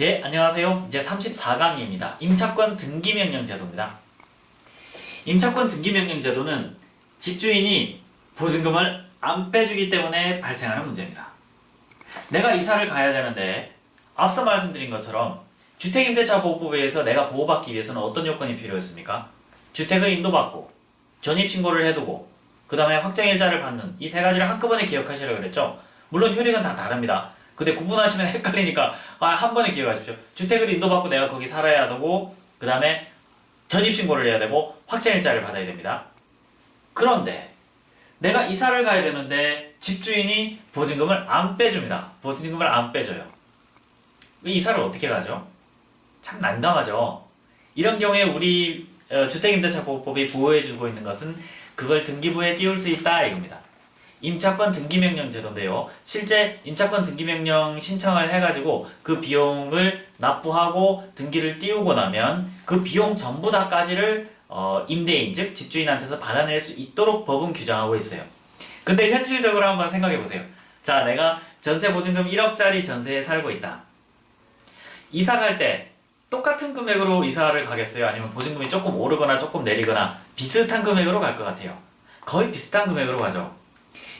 예, 안녕하세요. 이제 34강입니다. 임차권 등기명령 제도입니다. 임차권 등기명령 제도는 집주인이 보증금을 안 빼주기 때문에 발생하는 문제입니다. 내가 이사를 가야 되는데 앞서 말씀드린 것처럼 주택임대차 보호법에 의해서 내가 보호받기 위해서는 어떤 요건이 필요했습니까? 주택을 인도받고 전입신고를 해두고 그 다음에 확정일자를 받는 이 세 가지를 한꺼번에 기억하시라고 그랬죠. 물론 효력은 다 다릅니다. 근데 구분하시면 헷갈리니까 아, 한 번에 기억하십시오. 주택을 인도받고 내가 거기 살아야 되고 그 다음에 전입신고를 해야 되고 확정일자를 받아야 됩니다. 그런데 내가 이사를 가야 되는데 집주인이 보증금을 안 빼줍니다. 보증금을 안 빼줘요. 이 이사를 어떻게 가죠? 참 난감하죠. 이런 경우에 우리 어, 주택임대차 보호법이 보호해주고 있는 것은 그걸 등기부에 띄울 수 있다 이겁니다. 임차권 등기명령 제도인데요. 실제 임차권 등기명령 신청을 해가지고 그 비용을 납부하고 등기를 띄우고 나면 그 비용 전부 다까지를 어, 임대인 즉 집주인한테서 받아낼 수 있도록 법은 규정하고 있어요. 근데 현실적으로 한번 생각해 보세요. 자, 내가 전세 보증금 1억짜리 전세에 살고 있다. 이사 갈 때 똑같은 금액으로 이사를 가겠어요? 아니면 보증금이 조금 오르거나 조금 내리거나 비슷한 금액으로 갈 것 같아요. 거의 비슷한 금액으로 가죠.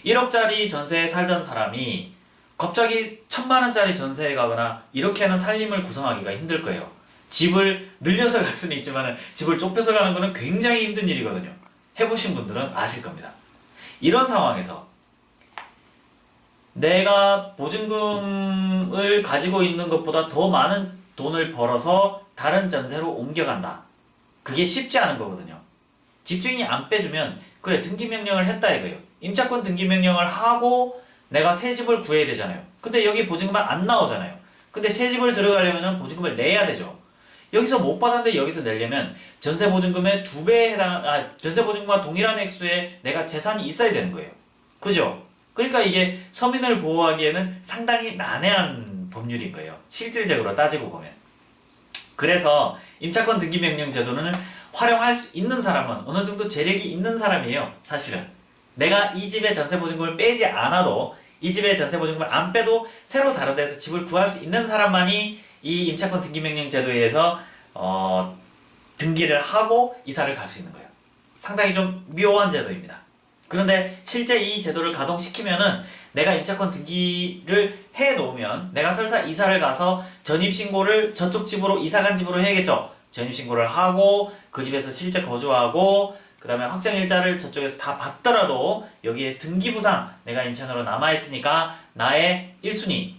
1억짜리 전세에 살던 사람이 갑자기 천만 원짜리 전세에 가거나 이렇게는 살림을 구성하기가 힘들 거예요. 집을 늘려서 갈 수는 있지만 집을 좁혀서 가는 거는 굉장히 힘든 일이거든요. 해보신 분들은 아실 겁니다. 이런 상황에서 내가 보증금을 가지고 있는 것보다 더 많은 돈을 벌어서 다른 전세로 옮겨간다. 그게 쉽지 않은 거거든요. 집주인이 안 빼주면 그래 등기 명령을 했다 이거예요. 임차권 등기 명령을 하고 내가 새 집을 구해야 되잖아요. 근데 여기 보증금은 안 나오잖아요. 근데 새 집을 들어가려면 보증금을 내야 되죠. 여기서 못 받았는데 여기서 내려면 전세 보증금의 두 배에 해당 아 전세 보증금과 동일한 액수의 내가 재산이 있어야 되는 거예요. 그죠? 그러니까 이게 서민을 보호하기에는 상당히 난해한 법률인 거예요. 실질적으로 따지고 보면. 그래서 임차권 등기 명령 제도는 활용할 수 있는 사람은 어느 정도 재력이 있는 사람이에요. 사실은. 내가 이 집에 전세 보증금을 빼지 않아도 이 집에 전세 보증금을 안 빼도 새로 다른 데서 집을 구할 수 있는 사람만이 이 임차권 등기 명령 제도에 의해서 어, 등기를 하고 이사를 갈 수 있는 거예요. 상당히 좀 묘한 제도입니다. 그런데 실제 이 제도를 가동시키면은 내가 임차권 등기를 해 놓으면 내가 설사 이사를 가서 전입 신고를 저쪽 집으로 이사 간 집으로 해야겠죠. 전입 신고를 하고 그 집에서 실제 거주하고 그 다음에 확정 일자를 저쪽에서 다 받더라도 여기에 등기부상 내가 임차인으로 남아 있으니까 나의 1순위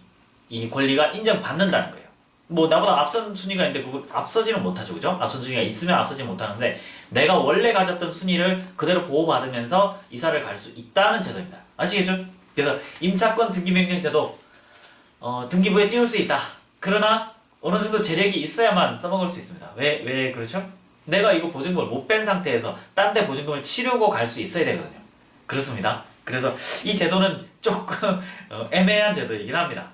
이 권리가 인정받는다는 거예요. 뭐 나보다 앞선 순위가 있는데 그거 앞서지는 못하죠, 그죠? 앞선 순위가 있으면 앞서지 못하는데 내가 원래 가졌던 순위를 그대로 보호받으면서 이사를 갈 수 있다는 제도입니다. 아시겠죠? 그래서 임차권 등기명령 제도 어, 등기부에 띄울 수 있다. 그러나 어느 정도 재력이 있어야만 써먹을 수 있습니다. 왜, 왜 그렇죠? 내가 이거 보증금을 못 뺀 상태에서 딴 데 보증금을 치르고 갈 수 있어야 되거든요. 그렇습니다. 그래서 이 제도는 조금 어, 애매한 제도이긴 합니다.